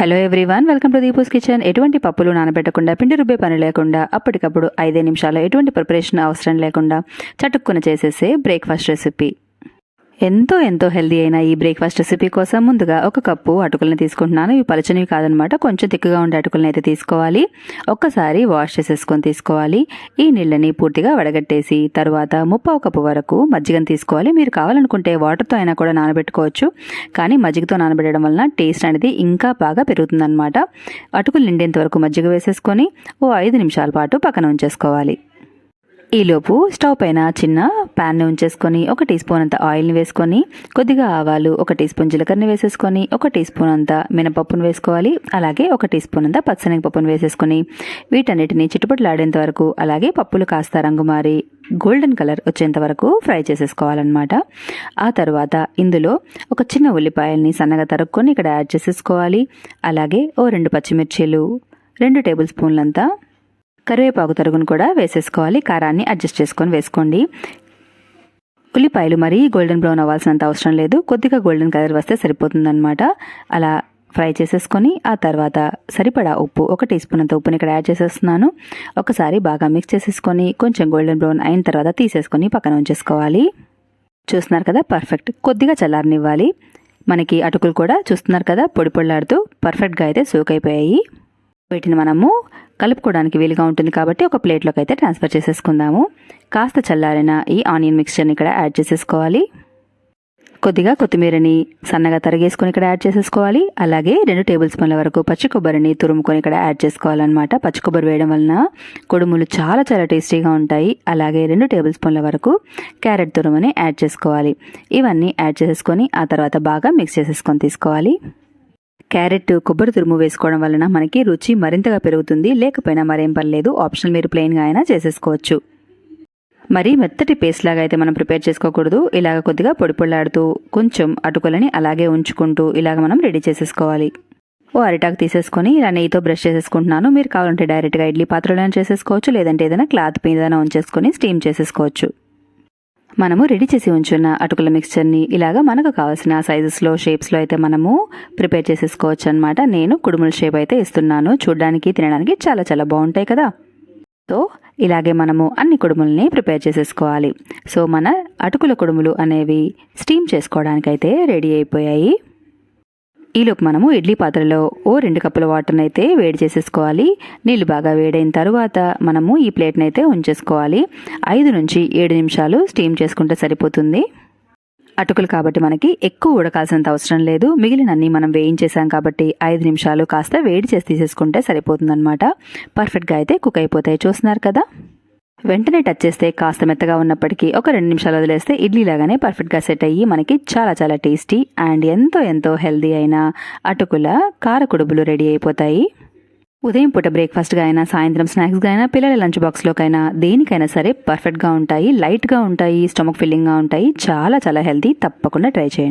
Hello everyone welcome to Deepu's kitchen. ఎటువంటి పప్పులు నానబెట్టకుండా పిండి రుబ్బే పని లేకుండా అప్పటికప్పుడు ఐదే నిమిషాల్లో ఎటువంటి ప్రిపరేషన్ అవసరం లేకుండా చటుక్కున చేసేసే బ్రేక్ఫాస్ట్ రెసిపీ ఎంతో ఎంతో హెల్దీ అయిన ఈ బ్రేక్ఫాస్ట్ రెసిపీ కోసం ముందుగా ఒక కప్పు అటుకులను తీసుకుంటున్నాను. ఇవి పలుచనివి కాదనమాట. కొంచెం తిక్కుగా ఉండే అటుకులను అయితే తీసుకోవాలి. ఒక్కసారి వాష్ చేసేసుకొని తీసుకోవాలి. ఈ నీళ్ళని పూర్తిగా వడగట్టేసి తర్వాత ముప్పావు కప్పు వరకు మజ్జిగను తీసుకోవాలి. మీరు కావాలనుకుంటే వాటర్తో అయినా కూడా నానబెట్టుకోవచ్చు. కానీ మజ్జిగతో నానబెట్టడం వలన టేస్ట్ అనేది ఇంకా బాగా పెరుగుతుందన్నమాట. అటుకులు నిండేంత వరకు మజ్జిగ వేసేసుకొని ఓ ఐదు నిమిషాల పాటు పక్కన ఉంచేసుకోవాలి. ఈలోపు స్టవ్ పైన చిన్న ప్యాన్ని ఉంచేసుకొని ఒక టీ స్పూన్ అంత ఆయిల్ని వేసుకొని కొద్దిగా ఆవాలు ఒక టీ స్పూన్ జీలకర్రని వేసేసుకొని ఒక టీ స్పూన్ అంత మినపప్పును వేసుకోవాలి. అలాగే ఒక టీ స్పూన్ అంత పచ్చనగపప్పును వేసేసుకొని వీటన్నిటిని చిట్టుపట్లాడేంత వరకు అలాగే పప్పులు కాస్త రంగు మారి గోల్డెన్ కలర్ వచ్చేంత వరకు ఫ్రై చేసేసుకోవాలన్నమాట. ఆ తర్వాత ఇందులో ఒక చిన్న ఉల్లిపాయల్ని సన్నగా తరుక్కొని ఇక్కడ యాడ్ చేసేసుకోవాలి. అలాగే ఓ రెండు పచ్చిమిర్చీలు రెండు టేబుల్ స్పూన్లంతా కరివేపాకు తరుగును కూడా వేసేసుకోవాలి. కారాన్ని అడ్జస్ట్ చేసుకొని వేసుకోండి. ఉల్లిపాయలు మరీ గోల్డెన్ బ్రౌన్ అవ్వాల్సినంత అవసరం లేదు. కొద్దిగా గోల్డెన్ కలర్ వస్తే సరిపోతుందన్నమాట. అలా ఫ్రై చేసేసుకొని ఆ తర్వాత సరిపడా ఉప్పు ఒక టీ స్పూన్ అంత ఉప్పుని ఇక్కడ యాడ్ చేసేస్తున్నాను. ఒకసారి బాగా మిక్స్ చేసేసుకొని కొంచెం గోల్డెన్ బ్రౌన్ అయిన తర్వాత తీసేసుకొని పక్కన ఉంచేసుకోవాలి. చూస్తున్నారు కదా పర్ఫెక్ట్ కొద్దిగా చల్లారనివ్వాలి. మనకి అటుకులు కూడా చూస్తున్నారు కదా పొడి పొడిలాడుతూ పర్ఫెక్ట్గా అయితే సోక్ అయిపోయాయి. వీటిని మనము కలుపుకోవడానికి వీలుగా ఉంటుంది కాబట్టి ఒక ప్లేట్లోకి అయితే ట్రాన్స్ఫర్ చేసేసుకుందాము. కాస్త చల్లారిన ఈ ఆనియన్ మిక్స్చర్ని ఇక్కడ యాడ్ చేసేసుకోవాలి. కొద్దిగా కొత్తిమీరని సన్నగా తరిగేసుకొని ఇక్కడ యాడ్ చేసేసుకోవాలి. అలాగే రెండు టేబుల్ స్పూన్ల వరకు పచ్చి కొబ్బరిని తురుముకొని ఇక్కడ యాడ్ చేసుకోవాలన్నమాట. పచ్చి కొబ్బరి వేయడం వలన కొడుములు చాలా చాలా టేస్టీగా ఉంటాయి. అలాగే రెండు టేబుల్ స్పూన్ల వరకు క్యారెట్ తురుముని యాడ్ చేసుకోవాలి. ఇవన్నీ యాడ్ చేసేసుకొని ఆ తర్వాత బాగా మిక్స్ చేసేసుకొని తీసుకోవాలి. క్యారెట్ కొబ్బరి తురుము వేసుకోవడం వలన మనకి రుచి మరింతగా పెరుగుతుంది. లేకపోయినా మరేం పర్లేదు. ఆప్షనల్ మీరు ప్లెయిన్గా అయినా చేసేసుకోవచ్చు. మరి మెత్తటి పేస్ట్ లాగా అయితే మనం ప్రిపేర్ చేసుకోకూడదు. ఇలాగ కొద్దిగా పొడి పొళ్ళాడుతూ కొంచెం అటుకులని అలాగే ఉంచుకుంటూ ఇలాగ మనం రెడీ చేసేసుకోవాలి. ఓ అరిటాకు తీసేసుకొని ఇలా నెయ్యితో బ్రష్ చేసేసుకుంటున్నాను. మీరు కావాలంటే డైరెక్ట్గా ఇడ్లీ పాత్రలో చేసేసుకోవచ్చు. లేదంటే ఏదైనా క్లాత్ మీద ఉంచేసుకొని స్టీమ్ చేసేసుకోవచ్చు. మనము రెడీ చేసి ఉంచున్న అటుకుల మిక్స్చర్ని ఇలాగా మనకు కావాల్సిన సైజెస్లో షేప్స్లో అయితే మనము ప్రిపేర్ చేసేసుకోవచ్చు అనమాట నేను కుడుముల షేప్ అయితే ఇస్తున్నాను. చూడడానికి తినడానికి చాలా చాలా బాగుంటాయి కదా. సో ఇలాగే మనము అన్ని కుడుములని ప్రిపేర్ చేసేసుకోవాలి. సో మన అటుకుల కుడుములు అనేవి స్టీమ్ చేసుకోవడానికైతే రెడీ అయిపోయాయి. ఈలోపు మనము ఇడ్లీ పాత్రలో ఓ రెండు కప్పుల వాటర్ని అయితే వేడి చేసేసుకోవాలి. నీళ్ళు బాగా వేడైన తర్వాత మనము ఈ ప్లేట్ని అయితే ఉంచేసుకోవాలి. ఐదు నుంచి ఏడు నిమిషాలు స్టీమ్ చేసుకుంటే సరిపోతుంది. అటుకులు కాబట్టి మనకి ఎక్కువ ఉడకాల్సినంత అవసరం లేదు. మిగిలినన్ని మనం వేయించేసాం కాబట్టి ఐదు నిమిషాలు కాస్త వేడి చేసి తీసేసుకుంటే సరిపోతుందన్నమాట. పర్ఫెక్ట్గా అయితే కుక్ అయిపోతాయి. చూస్తున్నారు కదా? వెంటనే టచ్ చేస్తే కాస్త మెత్తగా ఉన్నప్పటికీ ఒక రెండు నిమిషాలు వదిలేస్తే ఇడ్లీ లాగానే పర్ఫెక్ట్గా సెట్ అయ్యి మనకి చాలా చాలా టేస్టీ అండ్ ఎంతో ఎంతో హెల్దీ అయిన అటుకుల కారకుడుబులు రెడీ అయిపోతాయి. ఉదయం పూట బ్రేక్ఫాస్ట్గా అయినా సాయంత్రం స్నాక్స్గా అయినా పిల్లల లంచ్ బాక్స్లోకైనా దేనికైనా సరే పర్ఫెక్ట్గా ఉంటాయి లైట్గా ఉంటాయి స్టమక్ ఫిల్లింగ్గా ఉంటాయి చాలా చాలా హెల్దీ తప్పకుండా ట్రై చేయండి.